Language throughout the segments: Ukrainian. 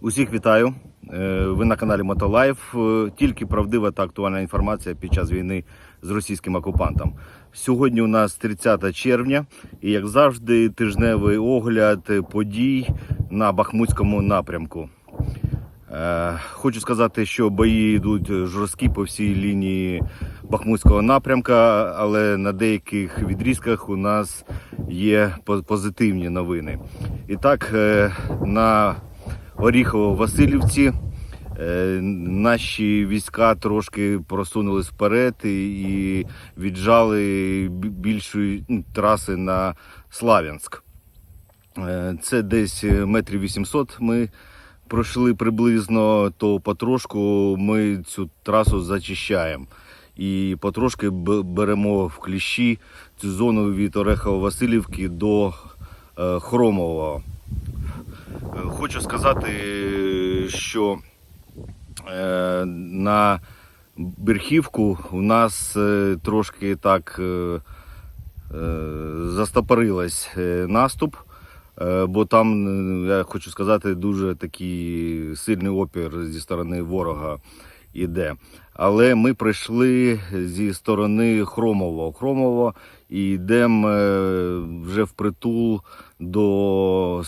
Усіх вітаю. Е, Ви на каналі Мотолайф. Е, Тільки правдива та актуальна інформація під час війни з російським окупантом. Сьогодні у нас 30 червня, і як завжди, тижневий огляд подій на Бахмутському напрямку. Е, Хочу сказати, що бої йдуть жорсткі по всій лінії Бахмутського напрямка, але на деяких відрізках у нас є позитивні новини. І так, на Оріхово-Василівці е, наші війська трошки просунулись вперед і віджали бі- більшої ну, траси на Слав'янськ. Е, Це десь е, метрів 800 ми пройшли приблизно, то потрошку ми цю трасу зачищаємо. І потрошки беремо в кліщі цю зону від Орехово-Василівки до Хромового. Е, Хочу сказати, що е, на Берхівку у нас е, трошки так застопорилась наступ, бо там, я хочу сказати, дуже такий сильний опір зі сторони ворога іде. Але ми прийшли зі сторони Хромового. Хромово і йдемо е, вже впритул до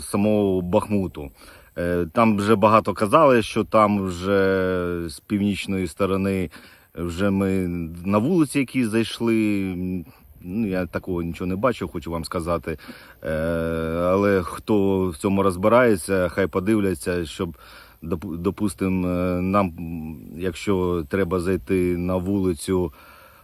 самого Бахмуту. Е, Там вже багато казали, що там вже з північної сторони вже ми на вулиці, які зайшли. Ну, я такого нічого не бачив, хочу вам сказати. Е, Але хто в цьому розбирається, хай подивляться, щоб доп- допустим, е, нам, якщо треба зайти на вулицю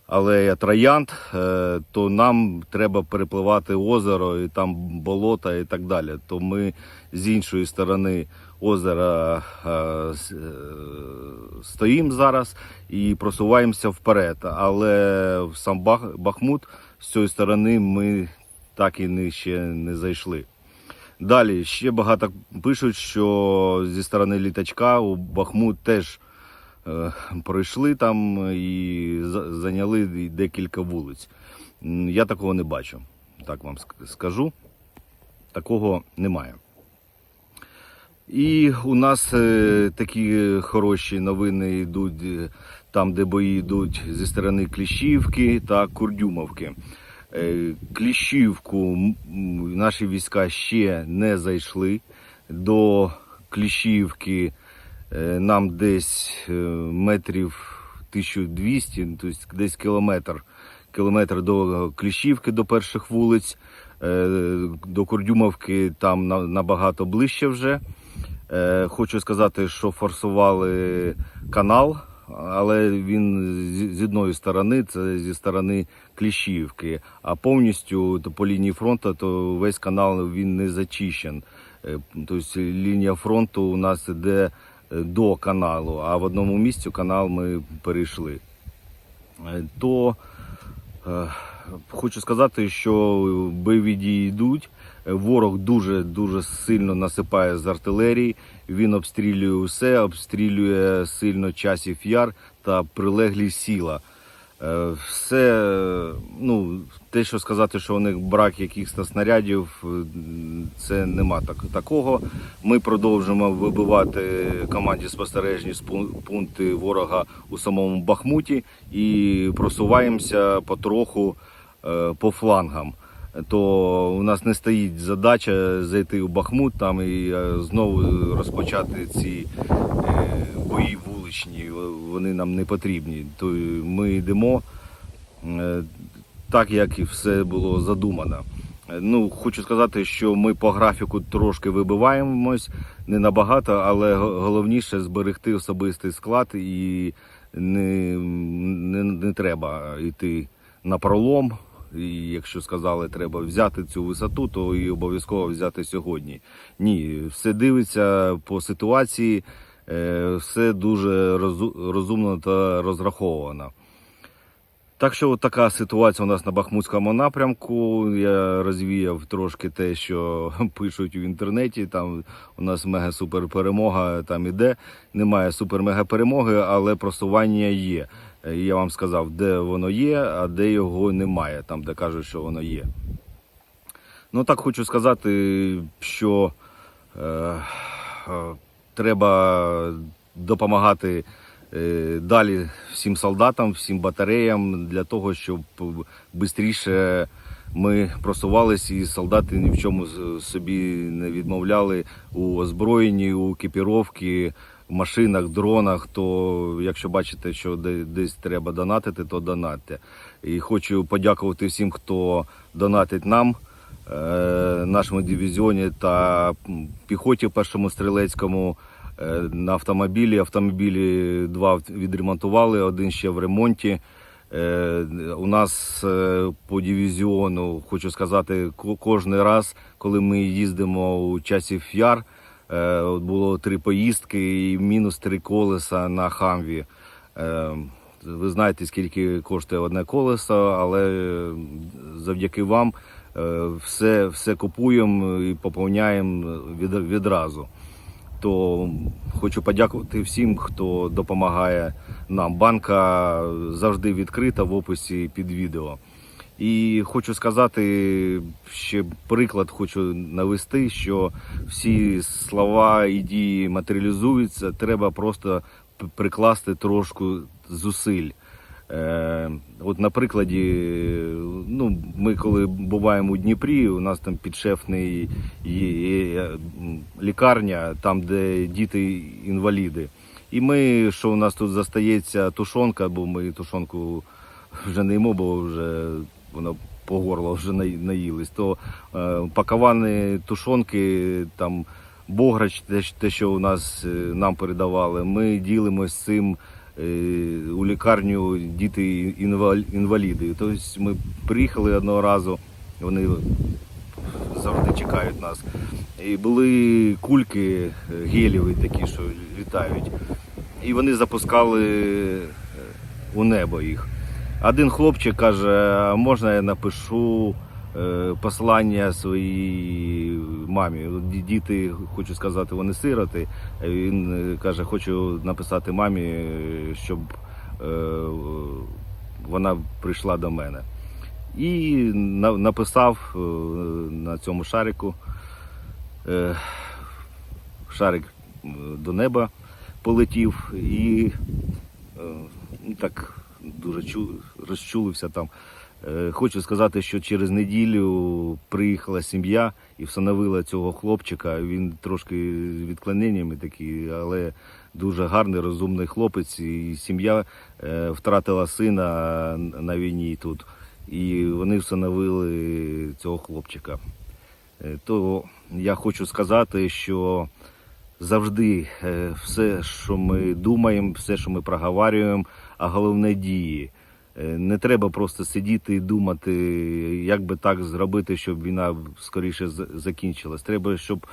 Алея Троянд, е, то нам треба перепливати озеро і там болота і так далі. То ми з іншої сторони озера е, е, стоїмо зараз і просуваємося вперед. Але в сам Бахмут з цієї сторони ми так і не, ще не зайшли. Далі ще багато пишуть, що зі сторони літачка у Бахмут теж пройшли там і зайняли декілька вулиць. Я такого не бачу. Так вам скажу. Такого немає. І у нас е, такі хороші новини йдуть е, там, де бої йдуть зі сторони Кліщівки та Курдюмовки. Е, Кліщівку наші війська ще не зайшли. До Кліщівки е, нам десь е, метрів 1200, тобто десь кілометр, кілометр до Кліщівки, до перших вулиць. Е, До Курдюмовки там набагато ближче вже. Е, Хочу сказати, що форсували канал, але він з одної сторони, це зі сторони Кліщівки, а повністю по лінії фронту, то весь канал він не зачищен. Е, Тобто лінія фронту у нас іде е, до каналу, а в одному місці канал ми перейшли. Е, То Е, Хочу сказати, що бойові дії йдуть. Ворог дуже дуже сильно насипає з артилерії. Він обстрілює усе, обстрілює сильно часів яр та прилеглі сіла. Е, Все, ну, те, що сказати, що у них брак якихось снарядів, е, це нема так, такого. Ми продовжуємо вибивати команді спостережні пункти ворога у самому Бахмуті і просуваємося потроху е, по флангам. То у нас не стоїть задача зайти у Бахмут там і знову розпочати ці бої вуличні. Вони нам не потрібні. То ми йдемо е, так, як і все було задумано. Е, Ну, хочу сказати, що ми по графіку трошки вибиваємось, не набагато, але головніше зберегти особистий склад і не, не, не треба йти на пролом. І якщо сказали, треба взяти цю висоту, то і обов'язково взяти сьогодні. Ні, все дивиться по ситуації, все дуже розумно та розраховано. Так що от така ситуація у нас на Бахмутському напрямку. Я розвіяв трошки те, що пишуть в інтернеті. Там у нас мега-супер перемога там іде. Немає супер-мега перемоги, але просування є. Е, Я вам сказав, де воно є, а де його немає, там де кажуть, що воно є. Ну так хочу сказати, що е, е, треба допомагати е, далі всім солдатам, всім батареям для того, щоб швидше ми просувалися і солдати ні в чому собі не відмовляли у озброєнні, у екіпіровці, в машинах, дронах. То якщо бачите, що де- десь треба донатити, то донатьте. І хочу подякувати всім, хто донатить нам нашому дивізіоні та піхоті першому стрілецькому е, на автомобілі. Автомобілі два відремонтували, один ще в ремонті. Е, У нас е, по дивізіону, хочу сказати, кожен раз, коли ми їздимо у часів яр, е, було три поїздки і мінус три колеса на хамві. Е, Ви знаєте, скільки коштує одне колесо, але е, завдяки вам е, все, все купуємо і поповняємо від, відразу. То хочу подякувати всім, хто допомагає нам. Банка завжди відкрита в описі під відео. І хочу сказати, ще приклад хочу навести, що всі слова і дії матеріалізуються. Треба просто прикласти трошку зусиль. Е, от на прикладі, ну, ми коли буваємо у Дніпрі, у нас там підшефний є, лікарня, там, де діти інваліди. І ми, що у нас тут застається тушонка, бо ми тушонку вже не їмо, бо вже воно по горло вже наї- наїлись, то е, паковані тушонки, там бограч, те, те, що у нас е, нам передавали, ми ділимось цим е, у лікарню діти інваліди. Тобто ми приїхали одного разу, вони завжди чекають нас. І були кульки е, гелєві такі, що літають. І вони запускали е, у небо їх. Один хлопчик каже, можна я напишу е, послання своїй мамі. Діти, хочу сказати, вони сироти. Е, Він е, каже, хочу написати мамі, е, щоб е, вона прийшла до мене. І написав е, на цьому шарику. е, Шарик е, до неба полетів і е, ну, так дуже чу, розчулився там. Е, Хочу сказати, що через неділю приїхала сім'я і встановила цього хлопчика. Він трошки з відклоненнями такий, але дуже гарний, розумний хлопець. І сім'я е, втратила сина на війні тут. І вони встановили цього хлопчика. Е, То я хочу сказати, що завжди все, що ми думаємо, все, що ми проговорюємо, а головне дії. Е, Не треба просто сидіти і думати, як би так зробити, щоб війна скоріше закінчилась. Треба, щоб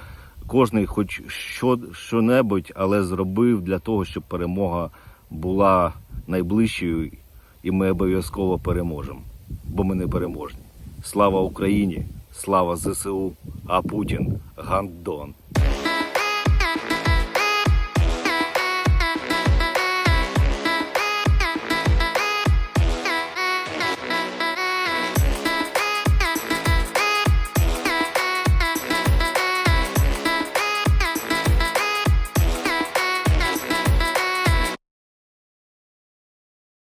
кожен хоч що, що-небудь, але зробив для того, щоб перемога була найближчою, і ми обов'язково переможемо, бо ми не переможні. Слава Україні! Слава ЗСУ! А Путін гандон!